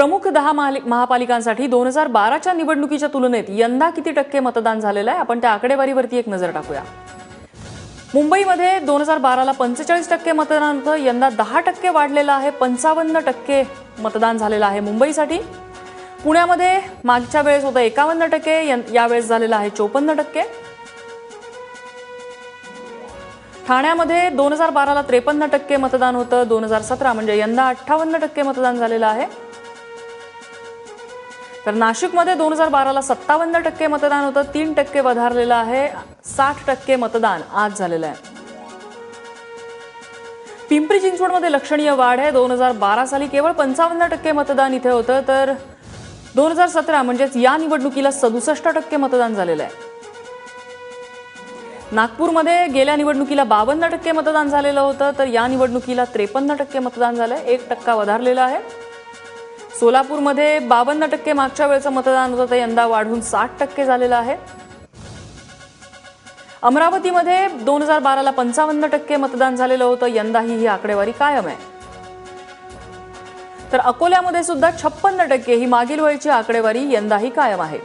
प्रमुख दहा महापालिकांसाठी दोन हजार बाराच्या निवडणुकीच्या तुलनेत यंदा किती टक्के मतदान झालेलं आहे? आपण त्या आकडेवारीवरती एक नजर टाकूया. मुंबईमध्ये दोन हजार बाराला पंचेचाळीस टक्के मतदान होतं यंदा दहा टक्के वाढलेलं आहे. पंचावन्न टक्के मतदान झालेलं आहे मुंबईसाठी. पुण्यामध्ये मागच्या वेळेस होतं एकावन्न टक्के यावेळेस झालेलं आहे चोपन्न टक्के. ठाण्यामध्ये दोन हजार बाराला त्रेपन्न टक्के मतदान होतं. दोन हजार सतरा म्हणजे यंदा अठ्ठावन्न टक्के मतदान झालेलं आहे. तर नाशिकमध्ये दोन हजार बाराला सत्तावन्न टक्के मतदान होतं तीन टक्के वधारलेलं आहे साठ टक्के मतदान आज झालेलं आहे. पिंपरी चिंचवडमध्ये लक्षणीय वाढ आहे. दोन हजार बारा साली केवळ पंचावन्न टक्के मतदान इथे होतं तर दोन हजार सतरा म्हणजेच या निवडणुकीला सदुसष्ट टक्के मतदान झालेलं आहे. नागपूरमध्ये गेल्या निवडणुकीला बावन्न टक्के मतदान झालेलं होतं तर या निवडणुकीला त्रेपन्न टक्के मतदान झालं एक टक्का वधारलेला आहे. सोलापूरमध्ये बावन्न टक्के मागच्या वेळेचं मतदान होतं ते यंदा वाढून साठ टक्के झालेलं आहे. अमरावतीमध्ये दोन हजार बाराला पंचावन्न टक्के मतदान झालेलं होतं यंदाही ही आकडेवारी कायम आहे. तर अकोल्यामध्ये सुद्धा छप्पन्न टक्के ही मागील वेळची आकडेवारी यंदाही कायम आहे.